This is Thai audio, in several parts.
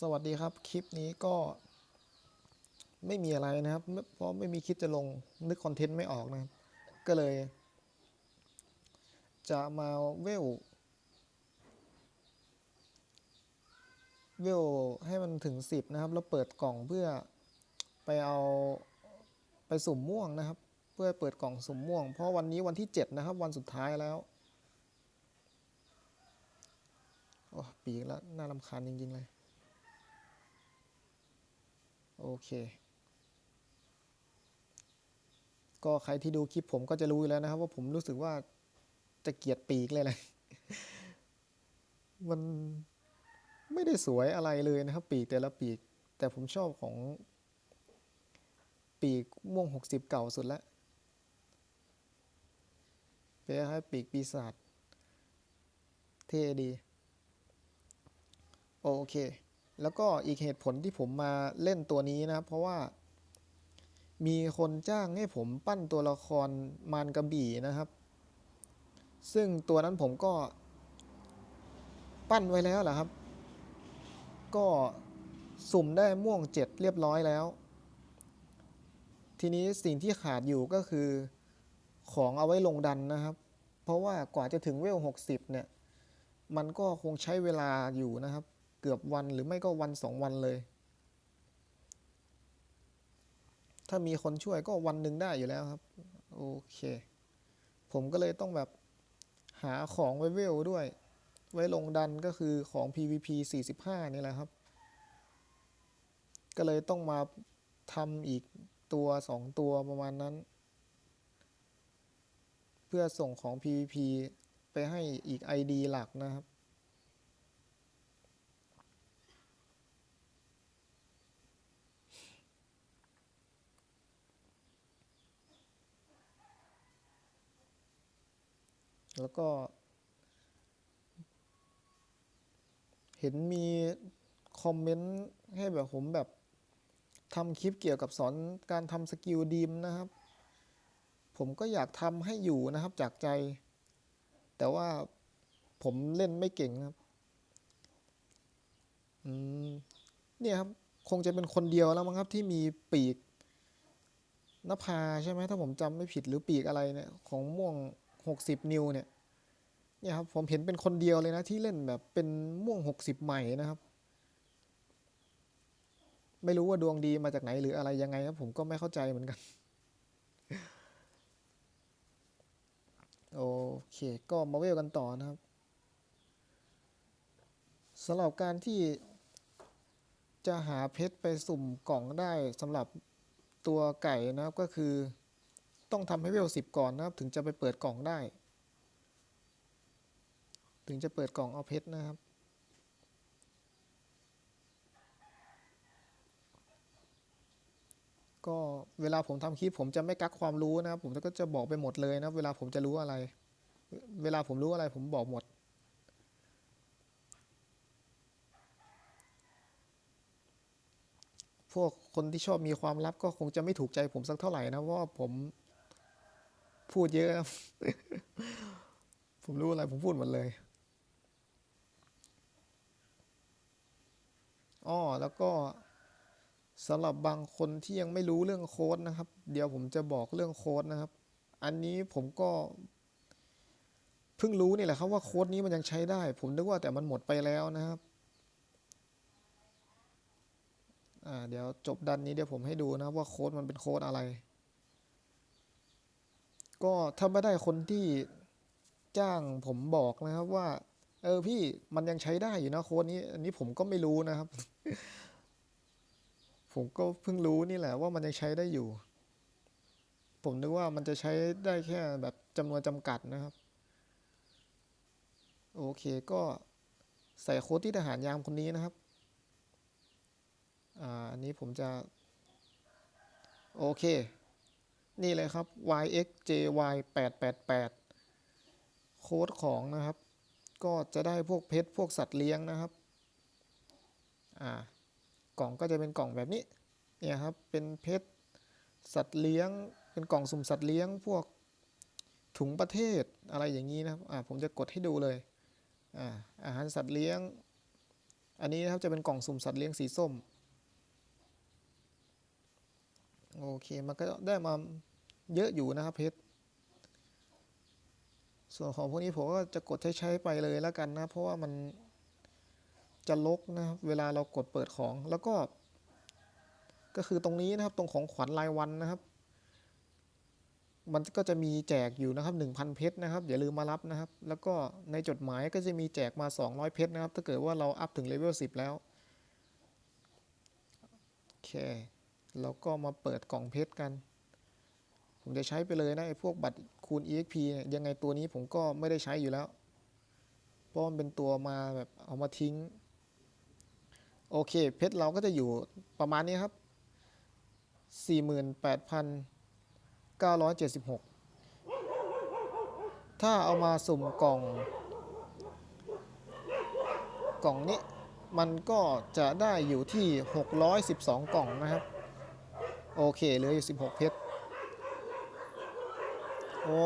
สวัสดีครับ คลิปนี้ก็ ไม่มีอะไรนะครับ เพราะไม่มีคิดจะลงนึกคอนเทนต์ไม่ออกนะครับ ก็เลย จะมาเวล เวลให้มันถึง 10 นะครับ แล้วเปิดกล่องเพื่อไปเอาไปสุ่มม่วงนะครับ เพื่อเปิดกล่องสุ่มม่วง เพราะวันนี้วันที่ 7 นะครับ วันสุดท้ายแล้ว โอ้ ปีกแล้ว น่ารำคาญจริง ๆ เลย โอเค ก็ใครที่ดูคลิปผมก็จะรู้อยู่แล้วนะครับ ว่าผมรู้สึกว่าจะเกลียดปีกเลยแหละมันไม่ได้สวยอะไรเลยนะครับ ปีกแต่ละปีก แต่ผมชอบของ ปีกม่วงหกสิบเก่าสุดแล้วเป็นคล้ายปีกปีศาจเท่ดี โอเค แล้วก็อีกเหตุผลที่ผมมาเล่นตัวนี้นะเพราะว่ามีคนจ้างให้ผมปั้นตัวละครมารกระบี่นะครับ ซึ่งตัวนั้นผมก็ ปั้นไว้แล้วแหละครับ ก็สุ่มได้ม่วงเจ็ดเรียบร้อยแล้ว ทีนี้สิ่งที่ขาดอยู่ก็คือของเอาไว้ลงดันนะครับ เพราะว่ากว่าจะถึงเวลหกสิบเนี่ย มันก็คงใช้เวลาอยู่นะครับ กือบวันหรือไม่ก็วันสองวันเลย ถ้ามีคนช่วยก็วันหนึ่งได้อยู่แล้วครับ โอเค ผมก็เลยต้องแบบหาของไว้เวลด้วย ไว้ลงดันก็คือของ PVP 45 นี่แหละครับ ก็เลยต้องมาทำอีกตัวสองตัวประมาณนั้น เพื่อส่งของ PVP ไปให้อีก ID หลักนะครับ แล้วก็ เห็นมีคอมเมนต์ให้แบบผมแบบทำคลิปเกี่ยวกับสอนการทำสกิลดีมนะครับ ผมก็อยากทำให้อยู่นะครับจากใจ แต่ว่าผมเล่นไม่เก่งครับ อืม เนี่ยครับ คงจะเป็นคนเดียวแล้วมั้งครับ ที่มีปีกนภาใช่ไหมถ้าผมจำไม่ผิดหรือปีกอะไรเนี่ย ของม่วง หกสิบนิวเนี่ยเนี่ยครับผมเห็นเป็นคนเดียวเลยนะที่เล่นแบบเป็นม่วงหกสิบใหม่นะครับ ไม่รู้ว่าดวงดีมาจากไหนหรืออะไรยังไงครับผมก็ไม่เข้าใจเหมือนกันโอเค ก็มาเวลกันต่อนะครับสำหรับการที่จะหาเพชรไปสุ่มกล่องได้สำหรับตัวไก่นะครับก็คือ ต้องทำให้เวลสิบก่อนนะครับ ถึงจะไปเปิดกล่องได้ ถึงจะเปิดกล่องเอาเพชรนะครับ ก็เวลาผมทำคลิปผมจะไม่กักความรู้นะครับ ผมก็จะบอกไปหมดเลยนะเวลาผมจะรู้อะไร เวลาผมรู้อะไรผมบอกหมดพวกคนที่ชอบมีความลับก็คงจะไม่ถูกใจผมสักเท่าไหร่นะเพราะว่าผม พูดเยอะครับ ผมรู้อะไรผมพูดหมดเลยอ้อแล้วก็สำหรับบางคนที่ยังไม่รู้เรื่องโค้ดนะครับ เดี๋ยวผมจะบอกเรื่องโค้ดนะครับ อันนี้ผมก็เพิ่งรู้นี่แหละครับว่าโค้ดนี้มันยังใช้ได้ ผมนึกว่าแต่มันหมดไปแล้วนะครับอ่าเดี๋ยวจบดันนี้เดี๋ยวผมให้ดูนะว่าโค้ดมันเป็นโค้ดอะไร ก็ถ้าไม่ได้คนที่จ้างผมบอกนะครับว่า เออพี่มันยังใช้ได้อยู่นะโค้ดนี้ อันนี้ผมก็ไม่รู้นะครับ ผมก็เพิ่งรู้นี่แหละว่ามันยังใช้ได้อยู่ ผมนึกว่ามันจะใช้ได้แค่แบบจำนวนจำกัดนะครับ โอเคก็ใส่โค้ดที่ทหารยามคนนี้นะครับ อ่า อันนี้ผมจะ โอเค นี่เลยครับ yxjy 8 8 8 โค้ดของนะครับ ก็จะได้พวกเพชรพวกสัตว์เลี้ยงนะครับ อ่ากล่องก็จะเป็นกล่องแบบนี้ เนี่ยครับ เป็นเพชรสัตว์เลี้ยง เป็นกล่องสุ่มสัตว์เลี้ยง พวกถุงประเทศอะไรอย่างนี้นะครับ อ่า ผมจะกดให้ดูเลย อ่า อาหารสัตว์เลี้ยง อันนี้นะครับจะเป็นกล่องสุ่มสัตว์เลี้ยงสีส้ม โอเค มันก็ได้มาเยอะอยู่นะครับเพชร ส่วนของพวกนี้ผมก็จะกดใช้ๆไปเลยแล้วกันนะ เพราะว่ามันจะลกนะครับเวลาเรากดเปิดของแล้วก็ ก็คือตรงนี้นะครับตรงของขวัญรายวันนะครับ มันก็จะมีแจกอยู่นะครับ 1,000 เพชรนะครับ อย่าลืมมารับนะครับ แล้วก็ในจดหมายก็จะมีแจกมา 200 เพชรนะครับ ถ้าเกิดว่าเราอัพถึงเลเวล10 แล้วโอเค เราก็มาเปิดกล่องเพชรกัน ผมจะใช้ไปเลยนะไอ้พวกบัตรคูณ EXP เนี่ยยังไงตัวนี้ผมก็ไม่ได้ใช้อยู่แล้วเพราะมันเป็นตัวมาแบบเอามาทิ้ง โอเค เพชรเราก็จะอยู่ประมาณนี้ครับ 48,976 ถ้าเอามาสุ่มกล่อง กล่องนี้มันก็จะได้อยู่ที่ 612 กล่องนะครับ โอเคเหลืออยู่16เพชร โอ้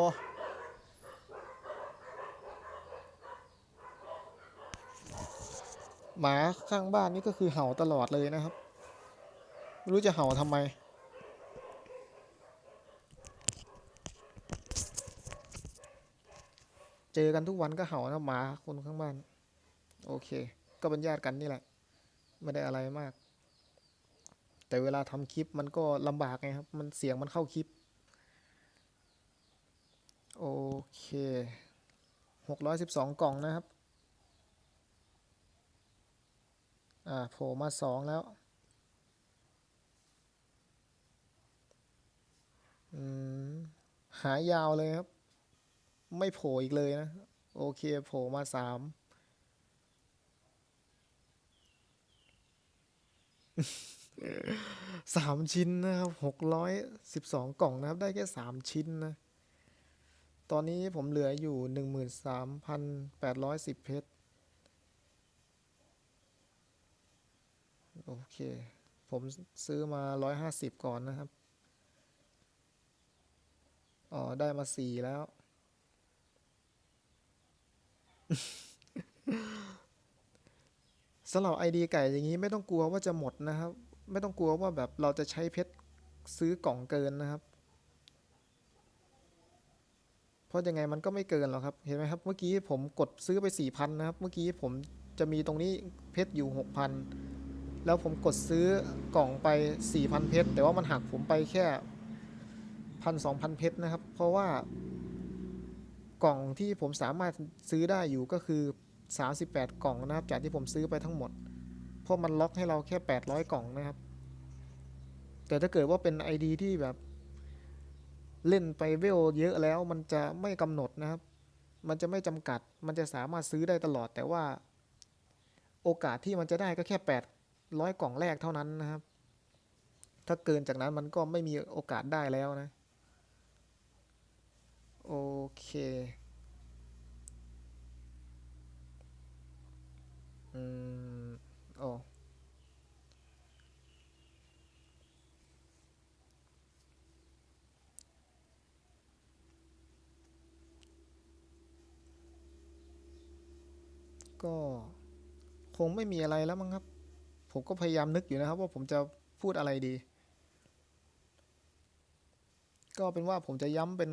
หมาข้างบ้านนี่ก็คือเห่าตลอดเลยนะครับ ไม่รู้จะเห่าทำไม เจอกันทุกวันก็เห่านะหมาคนข้างบ้าน โอเค ก็เป็นญาติกันนี่แหละ ไม่ได้อะไรมาก แต่เวลาทำคลิปมันก็ลำบากไงครับ มันเสียงมันเข้าคลิป โอเคหกร้อยสิบสองกล่องนะครับ อ่าโผล่มาสองแล้ว อืม หายาวเลยครับ ไม่โผล่อีกเลยนะ โอเคโผล่มาสาม สามชิ้นนะครับหกร้อยสิบสองกล่องนะครับ ได้แค่สามชิ้นนะ ตอนนี้ผมเหลืออยู่หนึ่งหมื่นสามพันแปดร้อยสิบเพชร โอเค ผมซื้อมาร้อยห้าสิบก่อนนะครับ อ๋อ ได้มาสี่แล้ว สำหรับไอดีไก่อย่างนี้ไม่ต้องกลัวว่าจะหมดนะครับ ไม่ต้องกลัวว่าแบบเราจะใช้เพชรซื้อกล่องเกินนะครับ เพราะยังไงมันก็ไม่เกินหรอกครับ เห็นไหมครับเมื่อกี้ผมกดซื้อไปสี่พันนะครับ เมื่อกี้ผมจะมีตรงนี้เพชรอยู่หกพันแล้วผมกดซื้อกล่องไปสี่พันเพชรแต่ว่ามันหักผมไปแค่พันสองพันเพชรนะครับ เพราะว่ากล่องที่ผมสามารถซื้อได้อยู่ก็คือ 38 กล่องนะครับ จากที่ผมซื้อไปทั้งหมด ราะมันล็อกให้เราแค่ 800 กล่องนะครับ แต่ถ้าเกิดว่าเป็น ID ที่แบบ เล่นไปเวลเยอะแล้วมันจะไม่กำหนดนะครับ มันจะไม่จำกัด มันจะสามารถซื้อได้ตลอด แต่ว่าโอกาสที่มันจะได้ก็แค่ 800 กล่องแรกเท่านั้นนะครับ ถ้าเกินจากนั้นมันก็ไม่มีโอกาสได้แล้วนะ โอเค อืมโอ้ ก็คงไม่มีอะไรแล้วมั้งครับ ผมก็พยายามนึกอยู่นะครับ ว่าผมจะพูดอะไรดี ก็เป็นว่าผมจะย้ำเป็น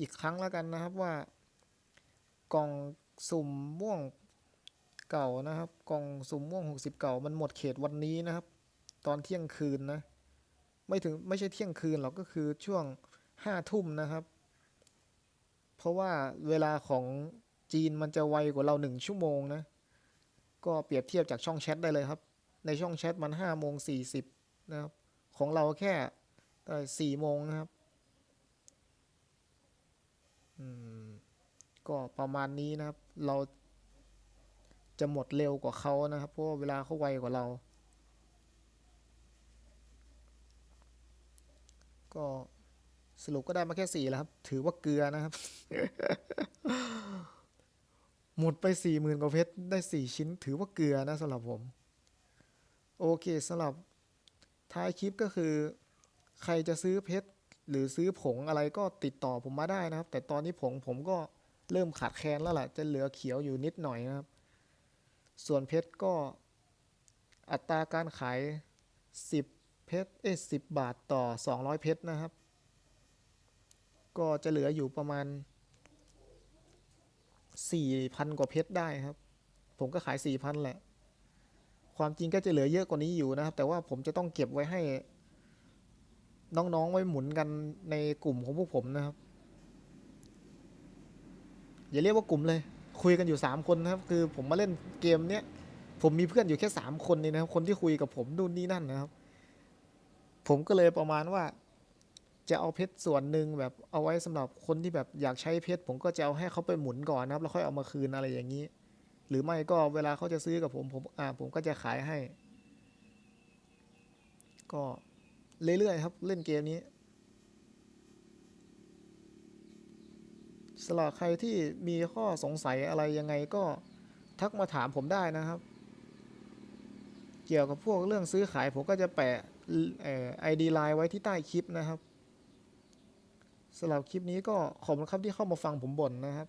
อีกครั้งแล้วกันนะครับว่ากล่องสุ่มม่วงเก่านะครับ กล่องสุ่มม่วง 60 เก่า มันหมดเขตวันนี้นะครับ ตอนเที่ยงคืนนะ ไม่ถึงไม่ใช่เที่ยงคืนหรอกก็คือช่วงห้าทุ่มนะครับ เพราะว่าเวลาของ จีนมันจะไวกว่าเราหนึ่งชั่วโมงนะ ก็เปรียบเทียบจากช่องแชทได้เลยครับ ในช่องแชทมันห้าโมงสี่สิบนะครับ ของเราแค่สี่โมงนะครับ อืม ก็ประมาณนี้นะครับ เราจะหมดเร็วกว่าเขานะครับ เพราะเวลาเขาไวกว่าเรา ก็สรุปก็ได้มาแค่สี่แล้วครับ ถือว่าเกลือนะครับ หมดไปสี่หมื่นกว่าเพชรได้สี่ชิ้น ถือว่าเกลือนะสำหรับผม โอเคสำหรับท้ายคลิปก็คือ ใครจะซื้อเพชรหรือซื้อผงอะไรก็ติดต่อผมมาได้นะครับ แต่ตอนนี้ผงผมก็เริ่มขาดแคลนแล้วล่ะ จะเหลือเขียวอยู่นิดหน่อยนะครับ ส่วนเพชรก็อัตราการขาย 10 เพชรเอ้ย10 บาทต่อ 200 เพชรนะครับ ก็จะเหลืออยู่ประมาณ 4,000กว่าเพชรได้ครับ ผมก็ขาย4,000แหละ ความจริงก็จะเหลือเยอะกว่านี้อยู่นะครับ แต่ว่าผมจะต้องเก็บไว้ให้ น้องๆไว้หมุนกันในกลุ่มของพวกผมนะครับ อย่าเรียกว่ากลุ่มเลย คุยกันอยู่สามคนนะครับ คือผมมาเล่นเกมเนี้ยผมมีเพื่อนอยู่แค่สามคนนี่นะครับ คนที่คุยกับผมนู่นนี่นั่นนะครับ ผมก็เลยประมาณว่า จะเอาเพชรส่วนหนึ่งแบบเอาไว้สำหรับคนที่แบบอยากใช้เพชรผมก็จะเอาให้เขาไปหมุนก่อนนะครับ แล้วค่อยเอามาคืนอะไรอย่างนี้ หรือไม่ก็เวลาเขาจะซื้อกับผมผมอ่าผมก็จะขายให้ ก็เรื่อยๆครับเล่นเกมนี้สำหรับใครที่มีข้อสงสัยอะไรยังไงก็ทักมาถามผมได้นะครับ เกี่ยวกับพวกเรื่องซื้อขายผมก็จะแปะเอ่อ ID Line ไว้ที่ใต้คลิปนะครับ สำหรับคลิปนี้ก็ขอบคุณครับที่เข้ามาฟังผมบ่นนะครับ